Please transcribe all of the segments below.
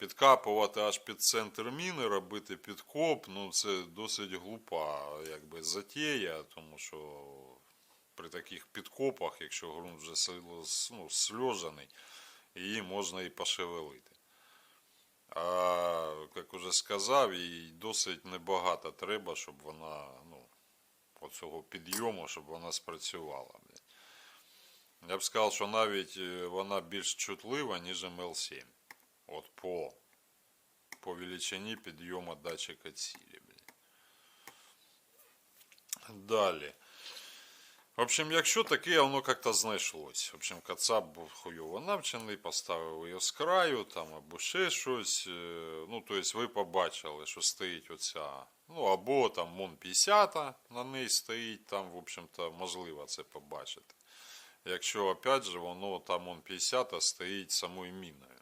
підкапувати аж під центр міни, робити підкоп, ну це досить глупа якби, затея, тому що при таких підкопах, якщо ґрунт вже ну, сльожаний, її можна і пошевелити. А, як уже сказав, їй досить небагато треба, щоб вона, ну, оцього підйому, щоб вона спрацювала. Я б сказав, що навіть е, вона більш чутлива, ніж МЛ7. От по величині підйому датчика цілі. Далі. В общем, якщо таке, воно як-то знайшлось. В общем, Кацап був хуйово навчений, поставив його з краю, там або ще щось. е, Ну, тобто ви побачили, що стоїть оця. Ну, або там МОН 50 на неї стоїть, там, в общем-то, можливо це побачити. Якщо, опять же, воно там МОН 50 стоїть самою міною.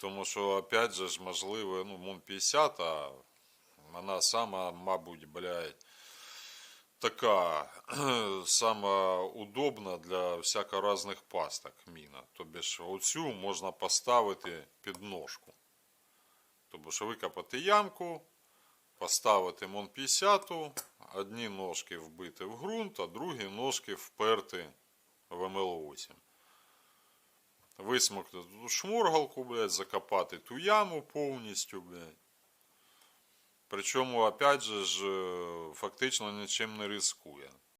Тому що, опять же, ж, можливо, ну, МОН 50, вона сама, мабуть, блядь, така сама удобна для всяко різних пасток міна. Тобі ж оцю можна поставити під ножку. Тобто що викопати ямку, поставити МОН 50, одні ножки вбити в ґрунт, а другі ножки вперти в МЛ8. Висмокнути ту шмургалку, блядь, закопати ту яму повністю, блядь. Причому, опять же, ж, е, фактично нічим не ризикує.